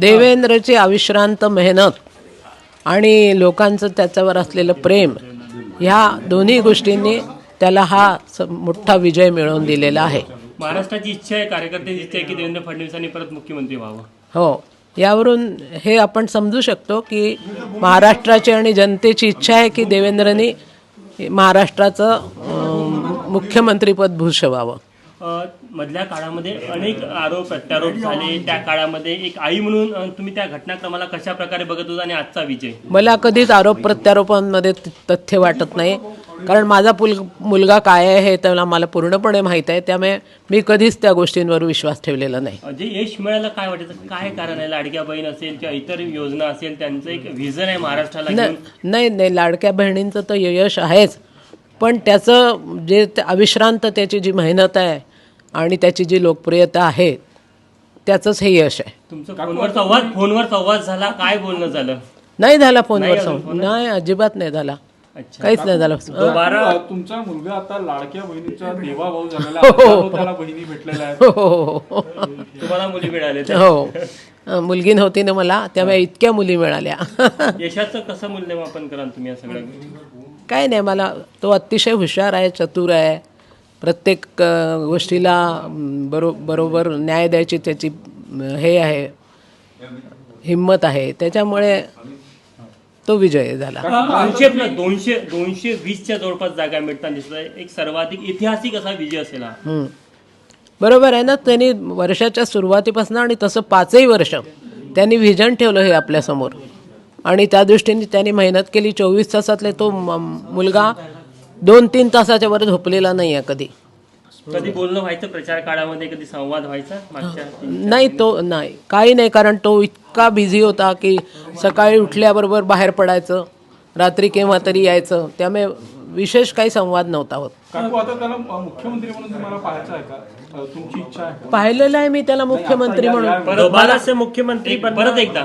देवेंद्रची अविश्रांत मेहनत आणि लोकांचं त्याच्यावर असलेलं प्रेम ह्या दोन्ही गोष्टींनी त्याला हा स- मोठा विजय मिळवून दिलेला आहे. महाराष्ट्राची इच्छा आहे कार्यकर्त्यांची इच्छा आहे की देवेंद्र फडणवीसांनी परत मुख्यमंत्री व्हावं. हो यावरून हे आपण समजू शकतो की महाराष्ट्राची आणि जनतेची इच्छा आहे की देवेंद्रनी महाराष्ट्राचं मुख्यमंत्रीपद भूषवावं. मधल्या काळामध्ये अनेक आरोप प्रत्यारोप झाले. त्या काळामध्ये एक आई म्हणून अ, तुम्ही त्या घटनाक्रमाला कशा प्रकारे बघत होता आणि आजचा विजय? मला कधीच आरोप प्रत्यारोपांमध्ये त- तथ्य वाटत नाही. कारण माझा पुल मुलगा काय आहे हे त्याला मला पूर्णपणे माहीत आहे. त्यामुळे मी कधीच त्या गोष्टींवर विश्वास ठेवलेला नाही. अ, जे यश मिळायला काय वाटायचं काय कारण आहे? लाडक्या बहीण असेल किंवा इतर योजना असेल त्यांचं एक व्हिजन आहे महाराष्ट्राला घेऊन? न- नाही नाही. लाडक्या बहिणींचं तर यश आहेच. पण त्याचं जे ते अविश्रांत त्याची जी मेहनत आहे आणि त्याची जी लोकप्रियता आहे त्याचंच हे यश आहे. तुमचं फोनवर संवाद फोनवर संवाद झाला. काय बोलणं झालं? नाही झाला फोनवर संवाद. नाही अजिबात नाही झाला. अच्छा. काहीच नाही झालं. बारा अ, तुमचा मुलगा आता लाडक्या बहिणीचा देवा भाऊ झालेला आहे. हजारो त्याला बहिणी भेटलेल्या आहेत. हो हो हो तुम्हाला मुली मिळाले हो. अं, मुलगी नव्हती ना मला त्यामुळे इतक्या मुली मिळाल्या. यशाचं कसं मूल्यमापन कराल तुम्ही या सगळ्या काय नाही मला तो अतिशय हुशार आहे चतुर आहे. प्रत्येक गोष्टीला बरो बरोबर न्याय द्यायची त्याची हे आहे. हिंमत आहे. त्याच्यामुळे तो विजय झाला. दोनशे दोनशे दोनशे वीसच्या जवळपास जागा मिळताना दिसत एक सर्वाधिक ऐतिहासिक असा विजय असेल हा. बरोबर आहे ना त्यांनी वर्षाच्या सुरुवातीपासून आणि तसं पाचही वर्ष त्यांनी व्हिजन ठेवलं हे आपल्यासमोर. आणि त्या दृष्टीने त्यांनी मेहनत केली. चोवीस तासातले तो मुलगा दोन तीन तासाच्या वर झोपलेला नाही आहे कधी. कधी बोलणं व्हायचं प्रचार काळामध्ये कधी संवाद व्हायचा मागच्या नाही तो नाही. काही नाही कारण तो इतका बिझी होता की सकाळी उठल्याबरोबर बाहेर पडायचं रात्री केव्हा तरी यायचं त्यामुळे विशेष काही संवाद नव्हता होत. काकू आता त्याला अ, मुख्यमंत्री म्हणून तुम्हाला पाहायचं आहे का? अ, तुमची इच्छा आहे का? पाहिलेलं आहे मी त्याला मुख्यमंत्री म्हणून. मुख्यमंत्री परत एकदा.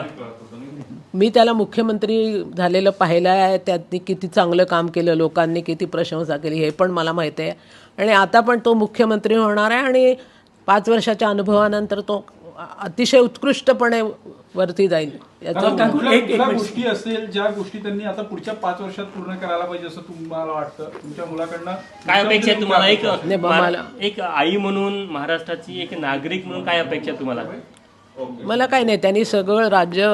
मी त्याला मुख्यमंत्री झालेलं पाहिलं आहे त्यांनी किती चांगलं काम केलं लोकांनी किती प्रशंसा केली हे पण मला माहीत आहे. आणि आता पण तो मुख्यमंत्री होणार आहे आणि पाच वर्षाच्या अनुभवानंतर तो अतिशय उत्कृष्टपणे वरती जाईल. गोष्टी असेल ज्या गोष्टी त्यांनी आता पुढच्या पाच वर्षात पूर्ण करायला पाहिजे असं तुम्हाला वाटतं? तुमच्या मुलाकडनं काय अपेक्षा आहे तुम्हाला? एक एक आई म्हणून महाराष्ट्राची एक नागरिक म्हणून काय अपेक्षा आहे तुम्हाला? मला काही नाही त्यांनी सगळं राज्य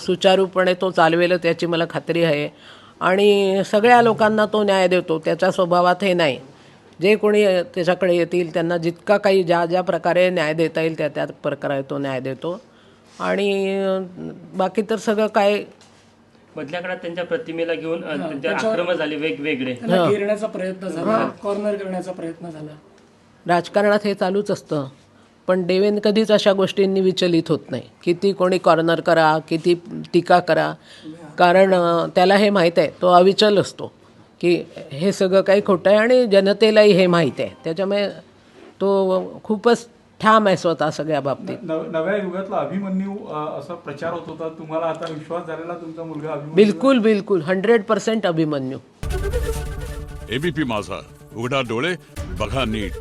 सुचारूपणे तो चालवेलं त्याची मला खात्री आहे. आणि सगळ्या लोकांना तो न्याय देतो त्याच्या स्वभावात हे नाही. जे कोणी त्याच्याकडे येतील त्यांना जितका काही ज्या ज्या प्रकारे न्याय देता येईल त्या त्या प्रकारे तो न्याय देतो. आणि बाकी तर सगळं काय मधल्या काळात त्यांच्या प्रतिमेला घेऊन आक्रमण झाले वेगवेगळे. घेरण्याचा प्रयत्न झाला कॉर्नर करण्याचा प्रयत्न झाला. राजकारणात हे चालूच असतं. पण देवेंद्र कधीच अशा गोष्टींनी विचलित होत नाही. किती कोणी कॉर्नर करा किती टीका करा. कारण त्याला हे माहीत आहे तो अविचल असतो. की हे सगळं काही खोटं आहे आणि जनतेलाही हे माहीत आहे. त्याच्यामुळे तो खूपच ठाम आहे स्वतः सगळ्या बाबतीत. नव- नव्या युगातला अभिमन्यू असा प्रचार होत होता. तुम्हाला आता विश्वास झालेला तुमचा मुलगा अभिमन्यू? बिलकुल बिलकुल. Hundred percent Abhimanyu. एबीपी माझा. उघडा डोळे बघा नीट.